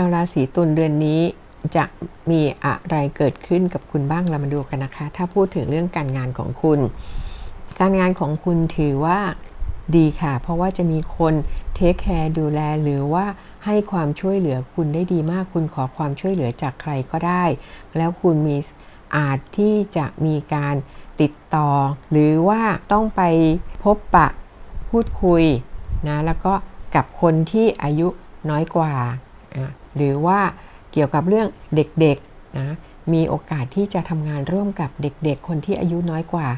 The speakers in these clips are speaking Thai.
าวราศีตุลเดือนนี้จะมีอะไรเกิดขึ้นกับคุณบ้างเรามาดูกันนะคะ ถ้าพูดถึงเรื่องการงานของคุณ การงานของคุณถือว่าดีค่ะ เพราะว่าจะมีคนเทคแคร์ดูแลหรือว่าให้ความช่วยเหลือคุณได้ดีมาก คุณขอความช่วยเหลือจากใครก็ได้ แล้วคุณมีอาจที่จะมีการติดต่อ หรือว่าต้องไปพบปะพูดคุยนะแล้วก็กับคนที่อายุน้อยกว่า หรือว่าเกี่ยวกับเรื่องเด็กๆนะมีโอกาสที่จะทำงานร่วมกับเด็กๆ คนที่อายุน้อยกว่า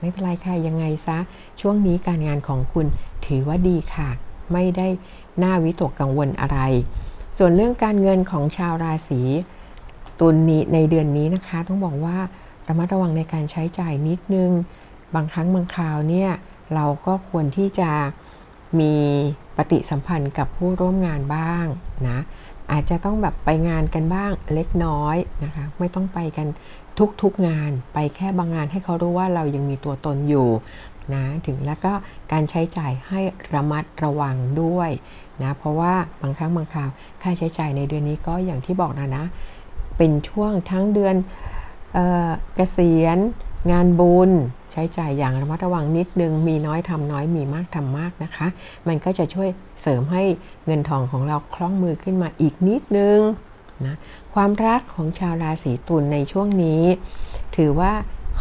ไม่เป็นไรค่ะยังไงซะ ช่วงนี้การงานของคุณถือว่าดีค่ะ ไม่ได้น่าวิตกกังวลอะไร ส่วนเรื่องการเงินของชาวราศีตุลนี้ในเดือนนี้นะคะ ต้องบอกว่าระมัดระวังในการใช้จ่ายนิดนึง บางครั้งบางคราวเนี่ยเราก็ควรที่จะมีปฏิสัมพันธ์กับผู้ร่วมงานบ้างนะ อาจจะต้องแบบไปงานกันบ้างเล็กน้อยนะคะ ไม่ต้องไปกันทุกๆงาน ไปแค่บางงานให้เขารู้ว่าเรายังมีตัวตนอยู่นะถึงแล้วก็การใช้จ่ายให้ระมัดระวังด้วยนะเพราะว่าบางครั้งบางคราวค่าใช้จ่ายในเดือนนี้ก็อย่างที่บอกนะนะ เป็นช่วงทั้งเดือนเออเกษียณ งานบุญ ช้จ่ายอย่างระมัดระวังนิดนึง มีน้อยทำน้อยมีมากทำมากนะคะ มันก็จะช่วยเสริมให้เงินทองของเราคล่องมือขึ้นมาอีกนิดนึงนะความรักของชาวราศีตุลในช่วงนี้ ถือว่า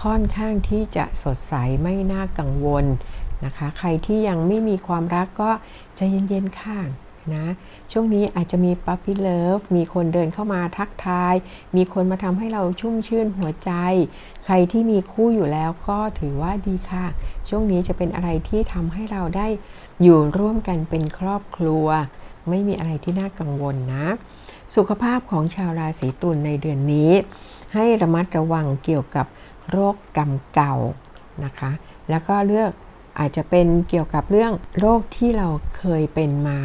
ค่อนข้างที่จะสดใสไม่น่ากังวลนะคะ ใครที่ยังไม่มีความรักก็ใจเย็นๆค่ะ นะ ช่วงนี้อาจจะมีปั๊ปปี้เลิฟมีคนเดินเข้ามาทักทาย มีคนมาทำให้เราชุ่มชื่นหัวใจ ใครที่มีคู่อยู่แล้วก็ถือว่าดีค่ะ ช่วงนี้จะเป็นอะไรที่ทำให้เราได้อยู่ร่วมกันเป็นครอบครัว ไม่มีอะไรที่น่ากังวลนะ สุขภาพของชาวราศีตุลในเดือนนี้ ให้ระมัดระวังเกี่ยวกับโรคกรรมเก่านะคะ แล้วก็เรื่องอาจจะเป็นเกี่ยวกับเรื่องโรคที่เราเคยเป็นมา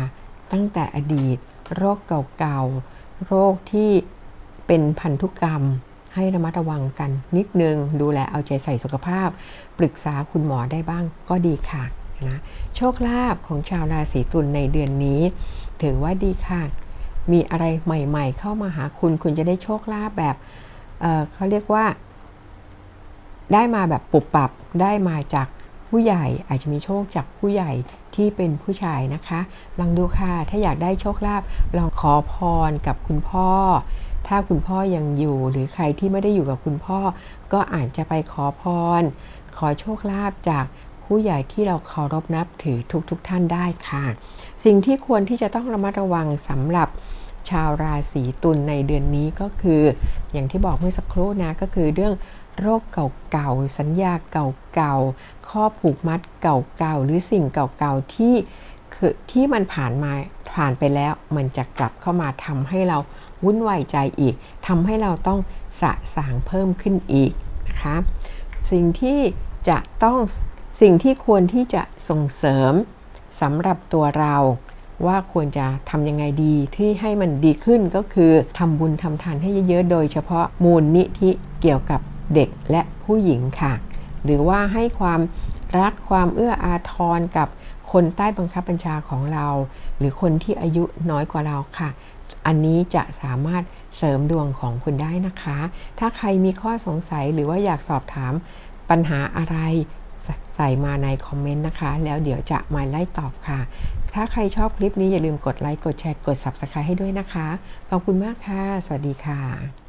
ตั้งแต่อดีต โรคเก่าๆ โรคที่เป็นพันธุกรรม ให้ระมัดระวังกันนิดนึง ดูแลเอาใจใส่สุขภาพ ปรึกษาคุณหมอได้บ้างก็ดีค่ะนะโชคลาภของชาวราศีตุลในเดือนนี้ ถือว่าดีค่ะ มีอะไรใหม่ๆ เข้ามาหาคุณ คุณจะได้โชคลาภแบบเเขาเรียกว่า ได้มาแบบปุบปับได้มาจาก ผู้ใหญ่อาจจะมีโชคจากผู้ใหญ่ที่เป็นผู้ชายนะคะ ลองดูค่ะถ้าอยากได้โชคลาภลองขอพรกับคุณพ่อ ถ้าคุณพ่อยังอยู่หรือใครที่ไม่ได้อยู่กับคุณพ่อ ก็อาจจะไปขอพร ขอโชคลาภจากผู้ใหญ่ที่เราเคารพนับถือทุกๆทท่านได้ค่ะ สิ่งที่ควรที่จะต้องระมัดระวังสำหรับชาวราศีตุลในเดือนนี้ก็คือ อย่างที่บอกเมื่อสักครู่นะก็คือเรื่อง โรคเก่าๆ สัญญาเก่าๆ ข้อผูกมัดเก่าๆ หรือสิ่งเก่าๆ ที่คือที่มันผ่านมาผ่านไปแล้วมันจะกลับเข้ามาทำให้เราวุ่นวายใจอีกทำให้เราต้องสะสางเพิ่มขึ้นอีกนะคะสิ่งที่จะต้องสิ่งที่ควรที่จะส่งเสริมสำหรับตัวเราว่าควรจะทำยังไงดีที่ให้มันดีขึ้นก็คือทำบุญทำทานให้เยอะๆ โดยเฉพาะมูลนิธิเกี่ยวกับ เด็กและผู้หญิงค่ะ หรือว่าให้ความรักความเอื้ออาทรกับคนใต้บังคับบัญชาของเรา หรือคนที่อายุน้อยกว่าเราค่ะ อันนี้จะสามารถเสริมดวงของคุณได้นะคะ ถ้าใครมีข้อสงสัยหรือว่าอยากสอบถามปัญหาอะไรใส่มาในคอมเมนต์นะคะ แล้วเดี๋ยวจะมาไล่ตอบค่ะ ถ้าใครชอบคลิปนี้อย่าลืมกดไลค์ กดแชร์ กด Subscribe ให้ด้วยนะคะ ขอบคุณมากค่ะ สวัสดีค่ะ